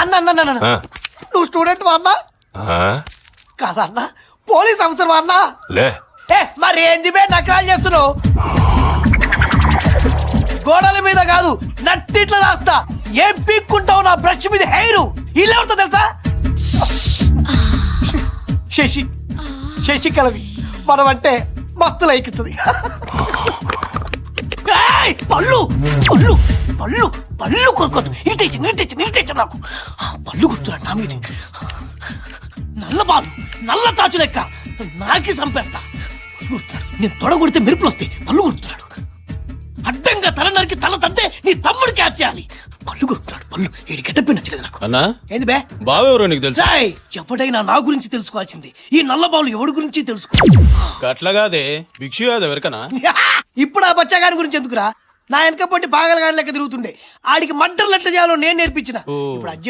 అన్న అన్న అన్న, అన్న. ఆ. నువ్వు స్టూడెంట్ అన్నా? ఆ? కాదన్నా పోలీస్ ఆఫీసర్ అన్నా? లే. ఏ మరి ఏంది బే నకరాలు చేస్తున్నావు? గోడల మీద కాదు నట్టిట్లా రాస్తా. ఏం పీక్కుంటావు నా బ్రష్ మీద హెయిర్? ఇలా ఉంటా తెలుసా? శశి శశి కలవి మనం అంటే మస్తు లైకిస్తుంది ఏయ్, పళ్ళు పళ్ళు పళ్ళు. పళ్ళు కొరుకోద్దు ఇటేసి ఇటేసి ఇటేసి నాకు. పళ్ళు గుర్తురా నా మీద. నల్ల బాలు నల్ల తాచు లెక్క. నాకి చంపేస్తా పళ్ళు నేను తొడ కొడితే మెరుపులు వస్తాయి. పళ్ళు గుర్తున్నాడు అడ్డంగా తల నరికి తల తంతే నీ తమ్ముడు క్యాచ్ చేయాలి. పళ్ళు గుర్తున్నాడు పళ్ళు ఏడు గెటప్పి నచ్చలేదు నాకు. అన్నా? ఏంది బే? బావెవరో నీకు తెలుసు? రాయ్ ఎవడైనా నా గురించి తెలుసుకోవాల్సింది. ఈ నల్ల బాలు ఎవడి గురించి తెలుసుకో? అట్లాగాదే భిక్షు యాదవ్ ఎవరికనా ఇప్పుడు ఆ బచ్చగాని గురించి ఎందుకురా? నా వెనక పొంటి పాగలగాని లెక్క తిరుగుతుండే. ఆడికి మంటలు ఎట్లా చేయాలో నేను నేర్పించిన. ఇప్పుడు అది